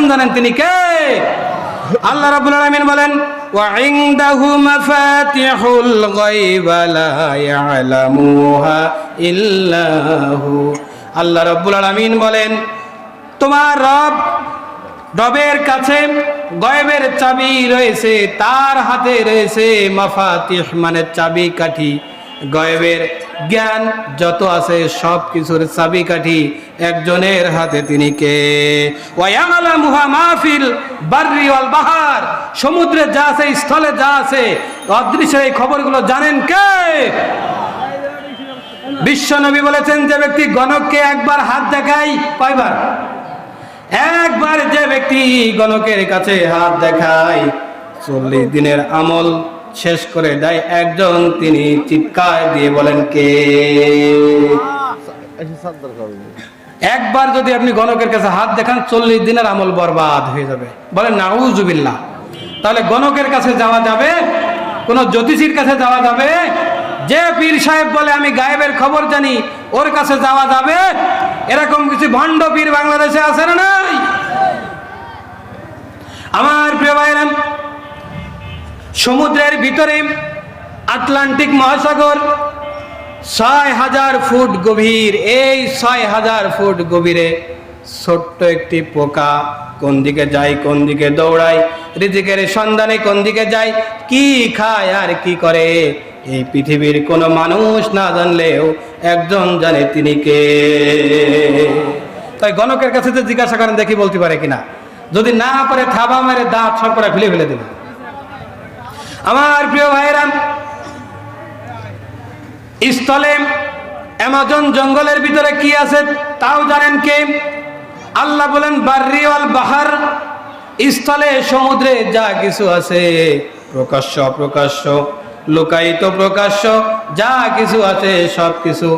এখন জানেন তিনি কে আল্লাহ রাব্বুল আলামিন বলেন وعنده مفاتيح الغيب لا يعلمها إلا هو আল্লাহ রাব্বুল আলামিন বলেন তোমার রব রবের কাছে গয়েবের চাবি রয়েছে তার হাতে রয়েছে মাফাতিহ মানে চাবি কাঠি গয়েবের জ্ঞান যত আছে সব কিছুর চাবি কাঠি একজনের হাতে তিনি কে? মাহফিল বাররি বাহার। সমুদ্রে যা আছে, স্থলে যা আছে, অদৃশ্য এই খবরগুলো জানেন কে? বিশ্বনবী বলেছেন, যে ব্যক্তি গণককে একবার হাত দেখায়, কয়বার? একবার যে ব্যক্তি গণকের কাছে হাত দেখায়, চল্লিশ দিনের আমল শেষ করে দেয় একজন, তিনি চিৎকার দিয়ে বলেন, কে? একবার যদি আপনি গণকের কাছে হাত দেখান, চল্লিশ দিনের আমল বরবাদ হয়ে যাবে। বলেন, নাউজুবিল্লাহ। তাহলে গণকের কাছে যাওয়া যাবে, কোন জ্যোতিষীর কাছে যাওয়া যাবে, যে পীর সাহেব বলে, আমি গায়েবের খবর জানি, ওর কাছে যাওয়া যাবে। এরকম কিছু ভণ্ড পীর বাংলাদেশে আছে না নাই? আমার প্রিয় ভাইরাম সমুদ্রের ভিতরে আটলান্টিক মহাসাগর ছয় হাজার ফুট গভীর। এই ছয় হাজার ফুট গভীরে ছোট্ট একটি পোকা কোন দিকে যায়, কোন দিকে দৌড়ায়, রিজিকের সন্ধানে কোন দিকে যায়, কি খায় আর কি করে? এই পৃথিবীর কোনো মানুষ না জানলেও একজন জানে তিনি কে। তাই গণকের কাছে যে জিজ্ঞাসা করেন, দেখি বলতে পারে কিনা? যদি না পারে থাবা মেরে দাঁত সরকরা ফেলে ফেলে দেবে। আমার প্রিয় ভাইরাম স্থলে অ্যামাজন জঙ্গলের ভিতরে কি আছে তাও জানেন কে? আল্লাহ বলেন বার্রিওয়াল বাহার, স্থলে সমুদ্রে যা কিছু আছে, প্রকাশ্য অপ্রকাশ্য, লোকায়িত প্রকাশ্য, যা কিছু আছে সব কিছু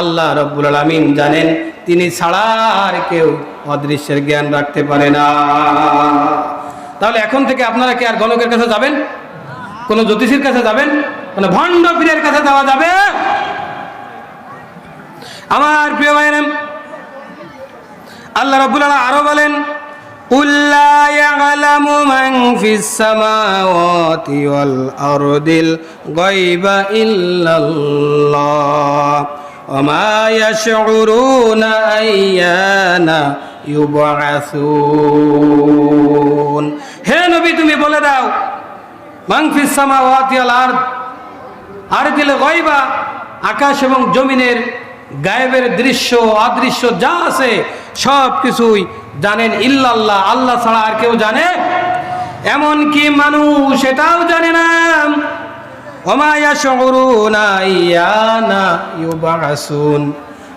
আল্লাহ রব্বুল আলামিন জানেন। তিনি ছাড়া আর কেউ অদৃশ্যের জ্ঞান রাখতে পারে না। তাহলে এখন থেকে আপনারা কি আর গণকের কাছে যাবেন? কোনো জ্যোতিষীর কাছে যাবেন? মানে ভণ্ড পীরের কাছে যাওয়া যাবে? আমার প্রিয় ভাইরাম আল্লাহ রাব্বুল আরও বলেন হে নবী, তুমি বলে দাও আরদ। আর দিলে গয়বা, আকাশ এবং জমিনের গায়েবের দৃশ্য, অদৃশ্য যা আছে সব কিছুই জানেন ইল্লাল্লাহ। আল্লাহ ছাড়া আর কেউ জানে? এমন কি মানুষ এটাও জানে না।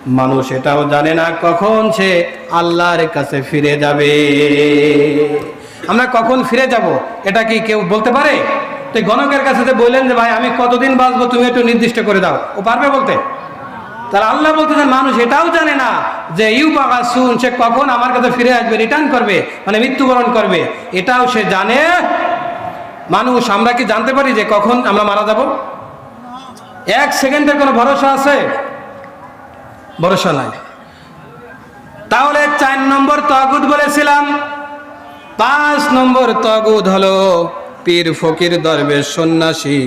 মানুষ এটাও জানে না কখন সে আল্লাহর কাছে ফিরে যাবে। আমরা কখন ফিরে যাব? এটা কি কেউ বলতে পারে? তো গণকের কাছে যে বললেন যে, ভাই, আমি কতদিন বাঁচবো, তুমি একটু নির্দিষ্ট করে দাও। ও পারবে বলতে? তাহলে আল্লাহ বলতেছেন মানুষ এটাও জানে না যে ইউ পাকা শুন সে কখন আমার কাছে ফিরে আসবে রিটার্ন করবে মানে মৃত্যুবরণ করবে। এটাও সে জানে। মানুষ, আমরা কি জানতে পারি যে কখন আমরা মারা যাব? এক সেকেন্ডের কোনো ভরসা আছে? ভরসা নাই। তাহলে চার নম্বর তগুদ বলেছিলাম পাঁচ নম্বর তগুদ হলো পীর ফকির দরবেশ সন্ন্যাসী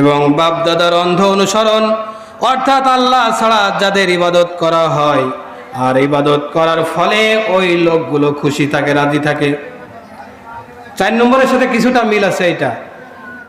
এবং বাপদাদার অন্ধ অনুসরণ। অর্থাৎ আল্লাহ ছাড়া যাদের ইবাদত করা হয়, আর ইবাদত করার ফলে ওই লোকগুলো খুশি থাকে, রাজি থাকে। চার নম্বরের সাথে কিছুটা মিল আছে এটা